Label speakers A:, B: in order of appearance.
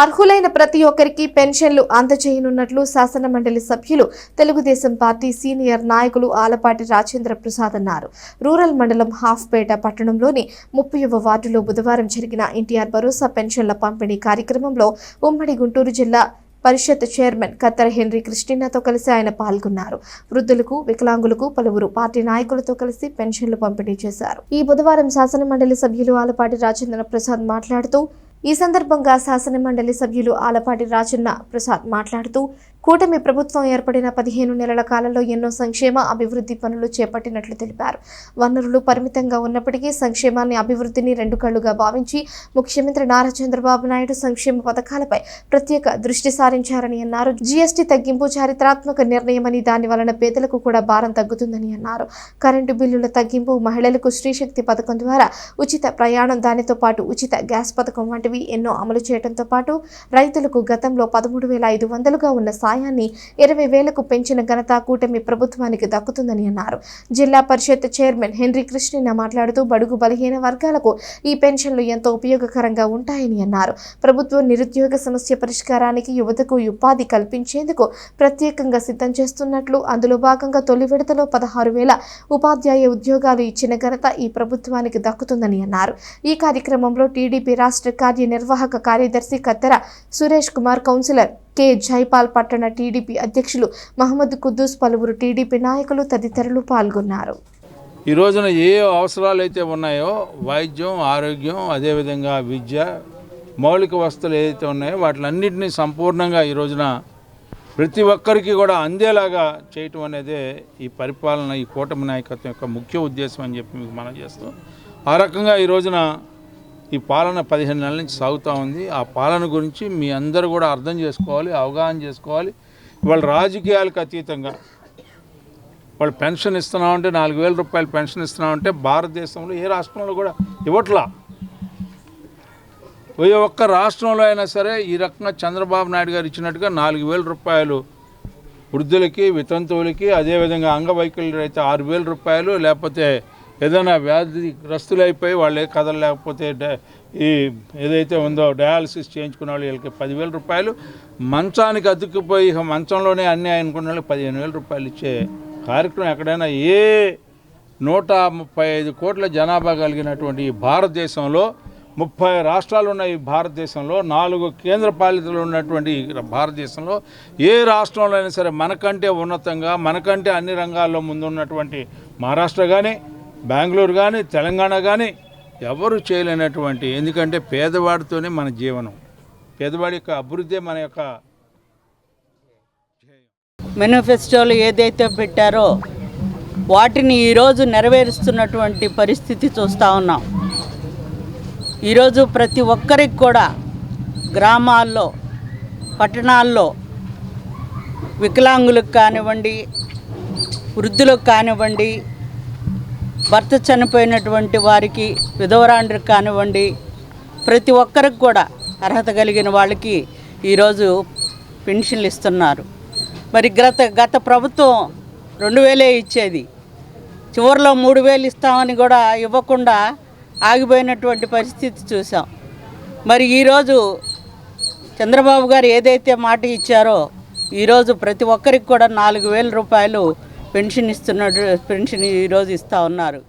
A: అర్హులైన ప్రతి ఒక్కరికి పెన్షన్లు అందజేయనున్నట్లు శాసన మండలి సభ్యులు తెలుగుదేశం పార్టీ సీనియర్ నాయకులు ఆలపాటి రాజేంద్ర ప్రసాద్ అన్నారు. రూరల్ మండలం హాఫ్పేట పట్టణంలోని ముప్పైవ వార్డులో బుధవారం జరిగిన ఎన్టీఆర్ భరోసా పెన్షన్ల పంపిణీ కార్యక్రమంలో ఉమ్మడి గుంటూరు జిల్లా పరిషత్ చైర్మన్ కత్తర్ హెన్రీ క్రిస్టినాతో కలిసి ఆయన పాల్గొన్నారు. వృద్ధులకు వికలాంగులకు పలువురు పార్టీ నాయకులతో కలిసి పెన్షన్లు పంపిణీ చేశారు. ఈ బుధవారం శాసన మండలి సభ్యులు ఆలపాటి రాజేంద్ర ప్రసాద్ మాట్లాడుతూ ఈ సందర్భంగా శాసన మండలి సభ్యులు ఆలపాటి రాజన్న ప్రసాద్ మాట్లాడుతూ కూటమి ప్రభుత్వం ఏర్పడిన పదిహేను నెలల కాలంలో ఎన్నో సంక్షేమ అభివృద్ధి పనులు చేపట్టినట్లు తెలిపారు. వనరులు పరిమితంగా ఉన్నప్పటికీ సంక్షేమాన్ని అభివృద్ధిని రెండు కళ్ళుగా భావించి ముఖ్యమంత్రి నారా చంద్రబాబు నాయుడు సంక్షేమ పథకాలపై ప్రత్యేక దృష్టి సారించారని అన్నారు. జీఎస్టీ తగ్గింపు చారిత్రాత్మక నిర్ణయమని దాని వలన పేదలకు కూడా భారం తగ్గుతుందని అన్నారు. కరెంటు బిల్లుల తగ్గింపు మహిళలకు స్త్రీశక్తి పథకం ద్వారా ఉచిత ప్రయాణం దానితో పాటు ఉచిత గ్యాస్ పథకం వంటి వంటివి ఎన్నో అమలు చేయడంతో పాటు రైతులకు గతంలో పదమూడు వేల ఐదు వందలుగా ఉన్న సాయాన్ని ఇరవై వేలకు పెంచిన ఘనత కూటమి ప్రభుత్వానికి దక్కుతుందని అన్నారు. జిల్లా పరిషత్ చైర్మన్ హెన్రీ కృష్ణ మాట్లాడుతూ బడుగు బలహీన వర్గాలకు ఈ పెన్షన్లు ఎంతో ఉపయోగకరంగా ఉంటాయని అన్నారు. ప్రభుత్వం నిరుద్యోగ సమస్య పరిష్కారానికి యువతకు ఉపాధి కల్పించేందుకు ప్రత్యేకంగా సిద్ధం చేస్తున్నట్లు అందులో భాగంగా తొలి విడతలో పదహారు వేల ఉపాధ్యాయ ఉద్యోగాలు ఇచ్చిన ఘనత ఈ ప్రభుత్వానికి దక్కుతుందని అన్నారు. ఈ కార్యక్రమంలో టీడీపీ రాష్ట్ర కార్యనిర్వాహక కార్యదర్శి కత్తెర సురేష్ కుమార్ కౌన్సిలర్ కె. జైపాల్ పట్టణ టీడీపీ అధ్యక్షులు మహమ్మద్ కుద్దూస్ పలువురు టీడీపీ నాయకులు తదితరులు పాల్గొన్నారు.
B: ఈ రోజున ఏ అవసరాలు అయితే ఉన్నాయో వైద్యం ఆరోగ్యం అదేవిధంగా విద్య మౌలిక వస్తువులు ఏదైతే ఉన్నాయో వాటిలన్నింటినీ సంపూర్ణంగా ఈ రోజున ప్రతి ఒక్కరికి కూడా అందేలాగా చేయటం అనేదే ఈ పరిపాలన ఈ కూటమి నాయకత్వం యొక్క ముఖ్య ఉద్దేశం అని చెప్పి మీకు మనం చేస్తాం ఆ రకంగా ఈ రోజున ఈ పాలన పదిహేను నెలల నుంచి సాగుతూ ఉంది. ఆ పాలన గురించి మీ అందరూ కూడా అర్థం చేసుకోవాలి అవగాహన చేసుకోవాలి. వాళ్ళ రాజకీయాలకు అతీతంగా వాళ్ళు పెన్షన్ ఇస్తున్నామంటే నాలుగు వేల రూపాయలు పెన్షన్ ఇస్తున్నామంటే భారతదేశంలో ఏ రాష్ట్రంలో కూడా ఇవ్వట్లా. ఏ ఒక్క రాష్ట్రంలో అయినా సరే ఈ రకంగా చంద్రబాబు నాయుడు గారు ఇచ్చినట్టుగా నాలుగు వేల రూపాయలు వృద్ధులకి వితంతువులకి అదేవిధంగా అంగవైకల్యులు అయితే ఆరు వేల రూపాయలు లేకపోతే ఏదైనా వ్యాధి గ్రస్తులైపోయి వాళ్ళు ఏ కథలు లేకపోతే డ- ఈ ఏదైతే ఉందో డయాలసిస్ చేయించుకున్న వాళ్ళు వీళ్ళకి పదివేల రూపాయలు మంచానికి అతుక్కుపోయి ఇక మంచంలోనే అన్నీ అనుకున్న వాళ్ళకి పదిహేను వేల రూపాయలు ఇచ్చే కార్యక్రమం ఎక్కడైనా ఏ నూట ముప్పై ఐదు కోట్ల జనాభా కలిగినటువంటి ఈ భారతదేశంలో ముప్పై రాష్ట్రాలు ఉన్న ఈ భారతదేశంలో నాలుగు కేంద్ర పాలితలు ఉన్నటువంటి భారతదేశంలో ఏ రాష్ట్రంలో అయినా సరే మనకంటే ఉన్నతంగా మనకంటే అన్ని రంగాల్లో ముందున్నటువంటి మహారాష్ట్ర కానీ బెంగళూరు కానీ తెలంగాణ కానీ ఎవరు చేయలేనటువంటి ఎందుకంటే పేదవాడితోనే మన జీవనం. పేదవాడి యొక్క అభివృద్ధి మన యొక్క
C: మేనిఫెస్టోలు ఏదైతే పెట్టారో వాటిని ఈరోజు నెరవేరుస్తున్నటువంటి పరిస్థితి చూస్తూ ఉన్నాం. ఈరోజు ప్రతి ఒక్కరికి కూడా గ్రామాల్లో పట్టణాల్లో వికలాంగులకు కానివ్వండి వృద్ధులకు కానివ్వండి భర్త చనిపోయినటువంటి వారికి విధవరాండ్రికి కానివ్వండి ప్రతి ఒక్కరికి కూడా అర్హత కలిగిన వాళ్ళకి ఈరోజు పెన్షన్లు ఇస్తున్నారు. మరి గత గత ప్రభుత్వం రెండు వేలే ఇచ్చేది. చివరిలో మూడు వేలు ఇస్తామని కూడా ఇవ్వకుండా ఆగిపోయినటువంటి పరిస్థితి చూసాం మరి ఈరోజు చంద్రబాబు గారు ఏదైతే మాట ఇచ్చారో ఈరోజు ప్రతి ఒక్కరికి కూడా నాలుగు వేల రూపాయలు పెన్షన్ ఇస్తున్నట్టు పెన్షన్ ఈరోజు ఇస్తూ ఉన్నారు.